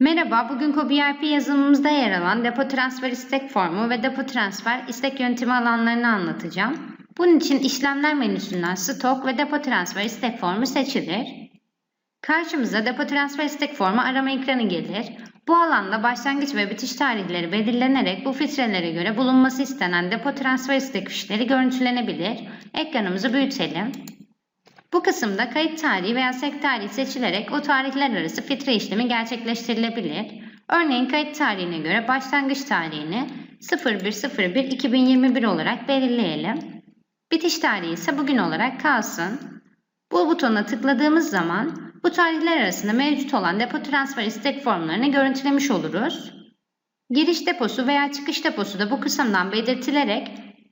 Merhaba, bugün CoBRP yazılımımızda yer alan depo transfer istek formu ve depo transfer istek yöntemi alanlarını anlatacağım. Bunun için işlemler menüsünden stok ve depo transfer istek formu seçilir. Karşımıza depo transfer istek formu arama ekranı gelir. Bu alanda başlangıç ve bitiş tarihleri belirlenerek bu filtrelere göre bulunması istenen depo transfer istek fişleri görüntülenebilir. Ekranımızı büyütelim. Bu kısımda kayıt tarihi veya sek tarihi seçilerek o tarihler arası filtre işlemi gerçekleştirilebilir. Örneğin kayıt tarihine göre başlangıç tarihini 01.01.2021 olarak belirleyelim. Bitiş tarihi ise bugün olarak kalsın. Bu butona tıkladığımız zaman bu tarihler arasında mevcut olan depo transfer istek formlarını görüntülemiş oluruz. Giriş deposu veya çıkış deposu da bu kısımdan belirtilerek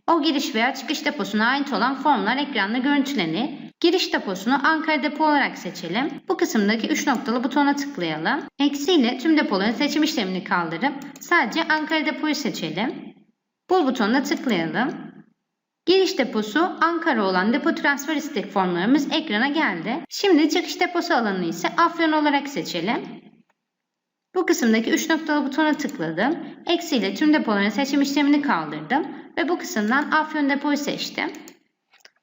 o giriş veya çıkış deposuna ait olan formlar ekranda görüntülenir. Giriş deposunu Ankara depo olarak seçelim. Bu kısımdaki 3 noktalı butona tıklayalım. Eksi ile tüm depoların seçim işlemini kaldırıp sadece Ankara depoyu seçelim. Bul butonuna tıklayalım. Giriş deposu Ankara olan depo transfer istek formlarımız ekrana geldi. Şimdi çıkış deposu alanı ise Afyon olarak seçelim. Bu kısımdaki 3 noktalı butona tıkladım. Eksi ile tüm depoların seçim işlemini kaldırdım ve bu kısımdan Afyon depoyu seçtim.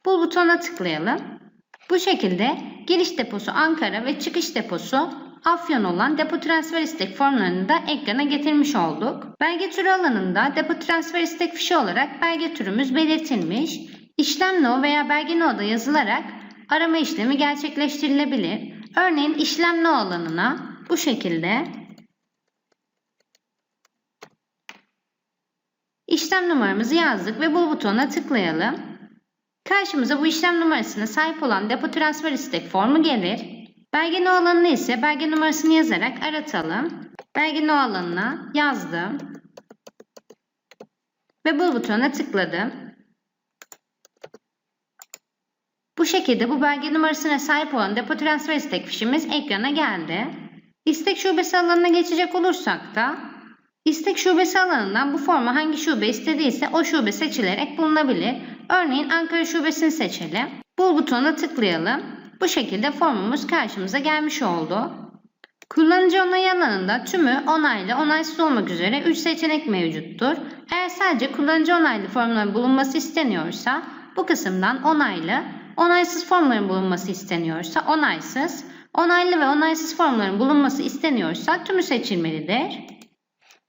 Bul butonuna tıklayalım. Bu şekilde giriş deposu Ankara ve çıkış deposu Afyon olan depo transfer istek formlarını da ekrana getirmiş olduk. Belge türü alanında depo transfer istek fişi olarak belge türümüz belirtilmiş. İşlem no veya belge no'da yazılarak arama işlemi gerçekleştirilebilir. Örneğin işlem no alanına bu şekilde işlem numaramızı yazdık ve bul butonuna tıklayalım. Karşımıza bu işlem numarasına sahip olan depo transfer istek formu gelir. Belge no alanına ise belge numarasını yazarak aratalım. Belge no alanına yazdım. Ve bul butonuna tıkladım. Bu şekilde bu belge numarasına sahip olan depo transfer istek fişimiz ekrana geldi. İstek şubesi alanına geçecek olursak da istek şubesi alanından bu forma hangi şube istediyse o şube seçilerek bulunabilir. Örneğin Ankara şubesini seçelim. Bul butonuna tıklayalım. Bu şekilde formumuz karşımıza gelmiş oldu. Kullanıcı onayı alanında tümü onaylı, onaysız olmak üzere 3 seçenek mevcuttur. Eğer sadece kullanıcı onaylı formların bulunması isteniyorsa bu kısımdan onaylı, onaysız formların bulunması isteniyorsa onaysız, onaylı ve onaysız formların bulunması isteniyorsa tümü seçilmelidir.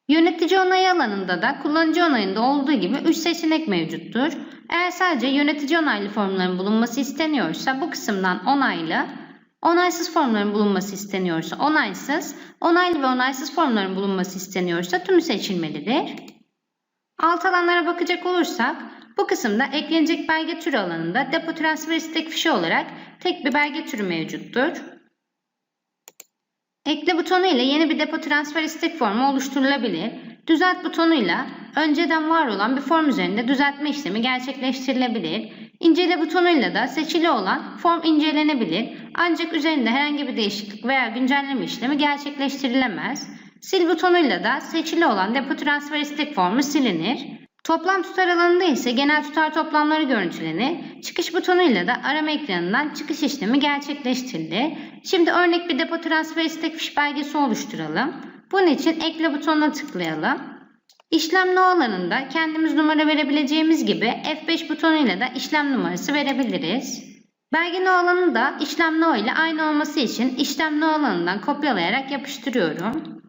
Yönetici onayı alanında da kullanıcı onayında olduğu gibi 3 seçenek mevcuttur. Eğer sadece yönetici onaylı formların bulunması isteniyorsa bu kısımdan onaylı, onaysız formların bulunması isteniyorsa onaysız, onaylı ve onaysız formların bulunması isteniyorsa tümü seçilmelidir. Alt alanlara bakacak olursak bu kısımda eklenecek belge türü alanında depo transfer istek fişi olarak tek bir belge türü mevcuttur. Ekle butonu ile yeni bir depo transfer istek formu oluşturulabilir. Düzelt butonuyla önceden var olan bir form üzerinde düzeltme işlemi gerçekleştirilebilir. İncele butonuyla da seçili olan form incelenebilir. Ancak üzerinde herhangi bir değişiklik veya güncelleme işlemi gerçekleştirilemez. Sil butonuyla da seçili olan depo transfer istek formu silinir. Toplam tutar alanında ise genel tutar toplamları görüntülenir. Çıkış butonuyla da arama ekranından çıkış işlemi gerçekleştirilir. Şimdi örnek bir depo transfer istek fiş belgesi oluşturalım. Bunun için ekle butonuna tıklayalım. İşlem no alanında kendimiz numara verebileceğimiz gibi F5 butonuyla da işlem numarası verebiliriz. Belge no alanı da işlem no ile aynı olması için işlem no alanından kopyalayarak yapıştırıyorum.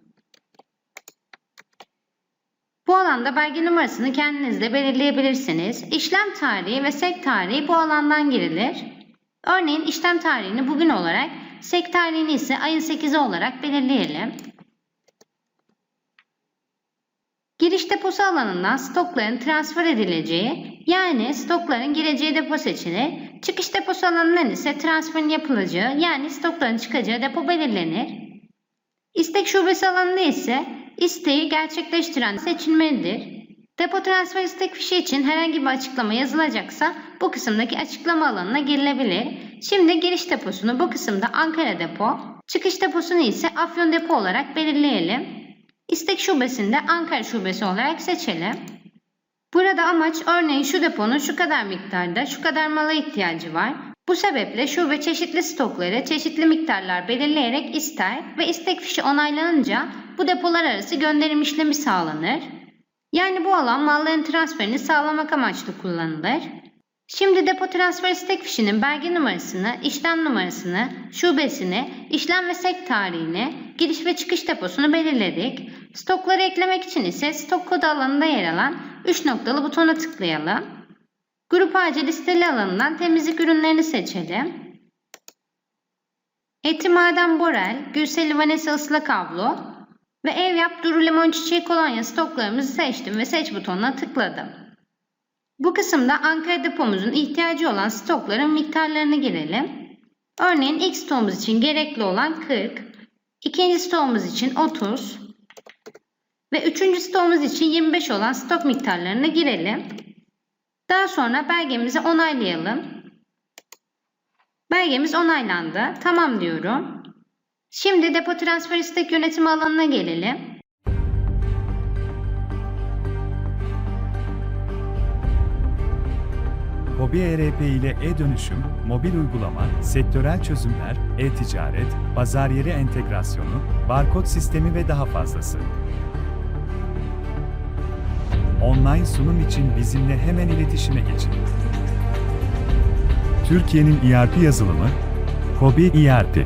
Bu alanda belge numarasını kendiniz de belirleyebilirsiniz. İşlem tarihi ve sek tarihi bu alandan girilir. Örneğin işlem tarihini bugün olarak, sek tarihini ise ayın 8'i olarak belirleyelim. Giriş deposu alanından stokların transfer edileceği yani stokların gireceği depo seçilir. Çıkış deposu alanından ise transferin yapılacağı yani stokların çıkacağı depo belirlenir. İstek şubesi alanında ise isteği gerçekleştiren seçilmelidir. Depo transfer istek fişi için herhangi bir açıklama yazılacaksa bu kısımdaki açıklama alanına girilebilir. Şimdi giriş deposunu bu kısımda Ankara depo, çıkış deposunu ise Afyon depo olarak belirleyelim. İstek şubesinde Ankara şubesi olarak seçelim. Burada amaç örneğin şu deponun şu kadar miktarda şu kadar mala ihtiyacı var. Bu sebeple şube çeşitli stokları çeşitli miktarlar belirleyerek ister ve istek fişi onaylanınca bu depolar arası gönderim işlemi sağlanır. Yani bu alan malların transferini sağlamak amaçlı kullanılır. Şimdi depo transfer istek fişinin belge numarasını, işlem numarasını, şubesini, işlem ve sek tarihini, giriş ve çıkış deposunu belirledik. Stokları eklemek için ise stok kodu alanında yer alan 3 noktalı butona tıklayalım. Grup AC listeli alanından temizlik ürünlerini seçelim. Eti Maden Borel, Gülseli Vanessa ıslak havlu ve Ev Yap Duru Limon Çiçeği Kolonya stoklarımızı seçtim ve seç butonuna tıkladım. Bu kısımda Ankara depomuzun ihtiyacı olan stokların miktarlarını girelim. Örneğin ilk stoğumuz için gerekli olan 40, ikinci stoğumuz için 30 ve üçüncü stoğumuz için 25 olan stok miktarlarını girelim. Daha sonra belgemizi onaylayalım. Belgemiz onaylandı. Tamam diyorum. Şimdi depo transfer istek yönetimi alanına gelelim. Hobi ERP ile e-dönüşüm, mobil uygulama, sektörel çözümler, e-ticaret, pazar yeri entegrasyonu, barkod sistemi ve daha fazlası. Online sunum için bizimle hemen iletişime geçin. Türkiye'nin ERP yazılımı, Hobi ERP.